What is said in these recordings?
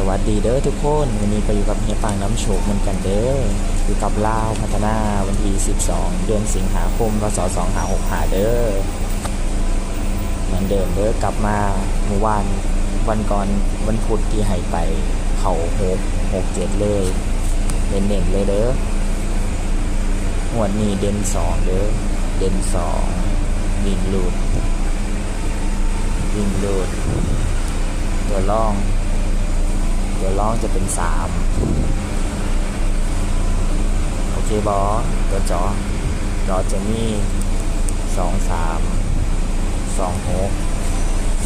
สวัสดีเด้อทุกคน วันนี้ก็อยู่กับเฮียปางน้ำโชคเหมือนกันเด้ออยู่กับลาวพัฒนาวันที่ 12 เดือนสิงหาคมพศ2565เด้อเหมือนเดิมเด้อกลับมาเมื่อวานวันก่อนวันพุธที่ให้ไปเขา6 6 7เลยเน้นๆเลยเด้อหวดนี้เด่น2เด้อเด่น2วิ่งลูดวิ่งลูดตัวล่อง ตัวล่องจะเป็นสามโอเคบอตัวจอจอจะมีสองสามสองหก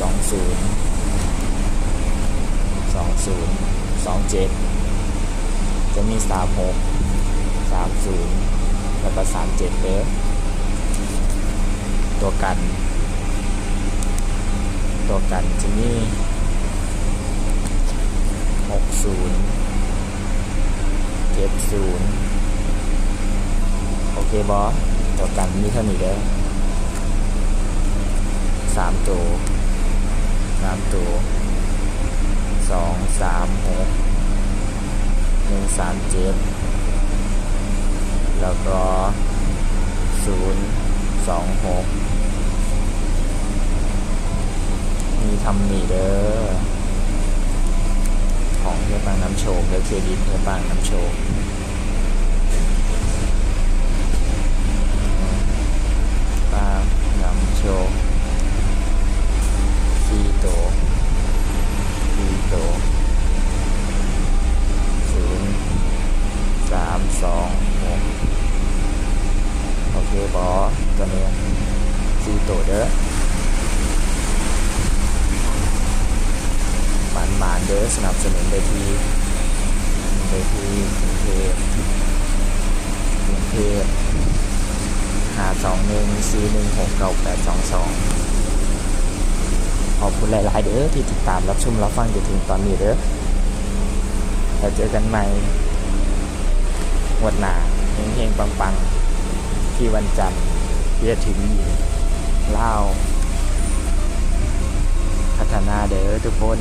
สองศูนย์สองศูนย์สองเจ็ดจะมีสามหกสามศูนย์แล้วก็สามเจ็ดเด้อตัวกัน ตัวกันจะมี หกศูนย์เจ็ด ศูนย์โอเคบอสต่อกันมีเท่านี้เด้อสามตัวสามตัวสองสามหกหนึ่งสามเจ็ดแล้วก็ศูนย์สองหกมีทำนี่เด้อของเฮียปางน้ำโชคและเครดิตเฮียปางน้ำโชคปางน้ำโชคซีโตซีโตศูนย์สามสองหกโอเคบอส ตัวนี้ซีโตเด้อหมานหมานเด้อสนับสนุนเวทีเวทีกรุงเทพกรุงเทพหาสองหนึ่งสี่หนึ่งหกเก้าแปดสองสองขอบคุณหลาย ๆ เด้อที่ติดตามรับชมรับฟังจนถึงตอนนี้เด้อแล้วเจอกันใหม่วันหน้าเฮงๆปัง ๆ ที่วันจันทร์ ที่จะถึงเล่าว พัฒนาเด้อทุกคน